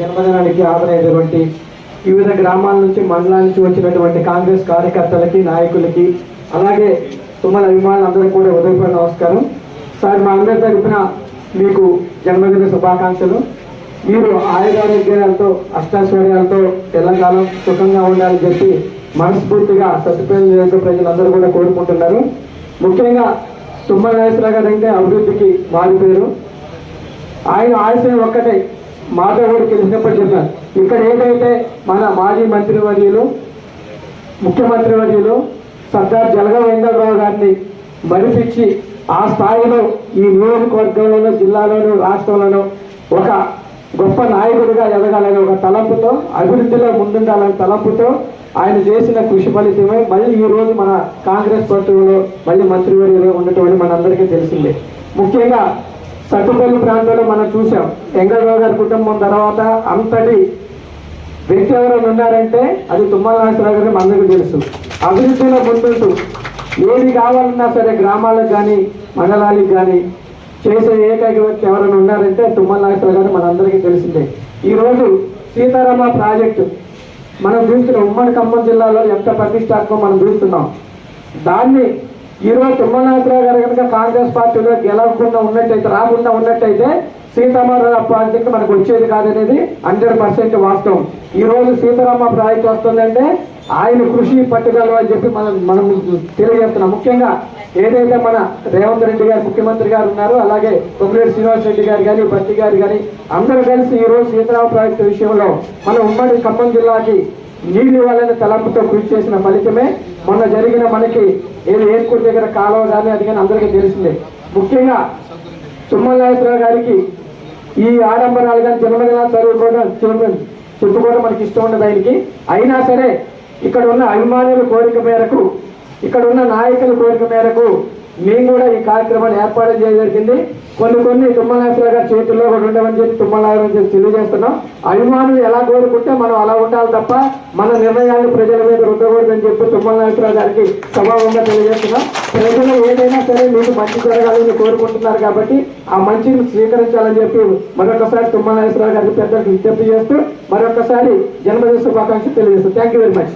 జన్మదినానికి హాజరైనటువంటి వివిధ గ్రామాల నుంచి మండలాల నుంచి వచ్చినటువంటి కాంగ్రెస్ కార్యకర్తలకి నాయకులకి అలాగే తుమ్మల అభిమానులందరూ కూడా ఉదయపూర్వ నమస్కారం. సార్ మా అందరి తరఫున మీకు జన్మదిన శుభాకాంక్షలు. మీరు ఆయురారోగ్యాలతో అష్టాశ్వర్యాలతో తెలంగాణ సుఖంగా ఉండాలని చెప్పి మనస్ఫూర్తిగా సత్యపేట నియోజక ప్రజలందరూ కూడా కోరుకుంటున్నారు. ముఖ్యంగా తుమ్మల నాగేశ్వరరావు గారు అంటే అభివృద్ధికి పేరు. ఆయన ఆశయం ఒక్కటే మాతో కూడా చెప్పారు ఇక్కడ ఏదైతే మన మాజీ మంత్రివర్యులు ముఖ్యమంత్రి వర్యులు సర్దార్ జలగ గారిని మరిపించి ఆ స్థాయిలో ఈ నియోజకవర్గంలోనూ జిల్లాలోనూ రాష్ట్రంలోనూ ఒక గొప్ప నాయకుడిగా ఎదగాలని ఒక తలంపుతో అభివృద్ధిలో ముందుండాలని తలంపుతో ఆయన చేసిన కృషి ఫలితమే మళ్ళీ ఈ రోజు మన కాంగ్రెస్ పార్టీలో మళ్ళీ మంత్రివర్యులు ఉండటం మనందరికీ తెలిసిందే. ముఖ్యంగా సత్తుపల్లి ప్రాంతంలో మనం చూసాం. వెంకటరావు గారి కుటుంబం తర్వాత అంతటి వ్యక్తి ఎవరైనా ఉన్నారంటే అది తుమ్మల నాగేశ్వరరావు గారిని మనందరికీ తెలుసు. అభివృద్ధిలో ముందుంటూ ఏది కావాలన్నా సరే గ్రామాలకు కానీ మండలాలకు కానీ చేసే ఏకైక వ్యక్తి ఎవరైనా ఉన్నారంటే తుమ్మల నాగేశ్వరరావు గారు మనందరికీ తెలిసిందే. ఈరోజు సీతారామ ప్రాజెక్టు మనం చూస్తున్న ఉమ్మడి ఖమ్మం జిల్లాలో ఎంత ప్రతిష్టాత్మకం మనం చూస్తున్నాం. దాన్ని ఈరోజు తుమ్మల గారు కనుక కాంగ్రెస్ పార్టీలో గెలవకుండా ఉన్నట్టయితే రాకుండా ఉన్నట్టయితే సీతారామ ప్రాజెక్ట్ మనకు వచ్చేది కాదనేది హండ్రెడ్ పర్సెంట్ వాస్తవం. ఈ రోజు సీతారామ ప్రాజెక్ట్ వస్తుందంటే ఆయన కృషి పట్టుదల అని చెప్పి మనం మనం తెలియజేస్తున్నాం. ముఖ్యంగా ఏదైతే మన రేవంత్ రెడ్డి గారు ముఖ్యమంత్రి గారు ఉన్నారో అలాగే కొమ్మిరెడ్డి శ్రీనివాస్ రెడ్డి గారు కానీ భట్టి గారు కానీ అందరూ కలిసి ఈ రోజు సీతారామ ప్రాజెక్టు విషయంలో మన ఉమ్మడి ఖమ్మం జిల్లాకి నీళ్ళు ఇవ్వాలని తలంపుతో కృషి చేసిన ఫలితమే మొన్న జరిగిన మనకి ఏది ఏర్కూరు దగ్గర కాలువ కానీ అది కానీ అందరికీ తెలిసిందే ముఖ్యంగా తుమ్మల నాగేశ్వరరావు గారికి ఈ ఆడంబరాలు కానీ జన్మదిన చదువుకోవడం చెప్పుకోవడం మనకి ఇష్టం ఉండదు ఆయనకి. అయినా సరే ఇక్కడ ఉన్న అభిమానుల కోరిక మేరకు ఇక్కడ ఉన్న నాయకుల కోరిక మేరకు మేము కూడా ఈ కార్యక్రమాన్ని ఏర్పాటు చేయడం జరిగింది. కొన్ని కొన్ని తుమ్మలాశ్వర గారి చేతుల్లో కూడా ఉండమని చెప్పి తుమ్మలాశ్వర చెప్పి తెలియజేస్తున్నాం. అభిమానులు ఎలా కోరుకుంటే మనం అలా ఉండాలి తప్ప మన నిర్ణయాలు ప్రజల మీద రుద్దకూడదని చెప్పి తుమ్మలాశ్వర గారికి స్వభావంగా తెలియజేస్తున్నాం. ప్రజలు ఏదైనా సరే మీకు మంచి జరగాలని కోరుకుంటున్నారు కాబట్టి ఆ మంచిని స్వీకరించాలని చెప్పి మరొకసారి తుమ్మలాశ్వర గారికి పెద్దలకు విజ్ఞప్తి చేస్తూ మరొకసారి జన్మదిన శుభాకాంక్షలు తెలియజేస్తాం. Thank you very much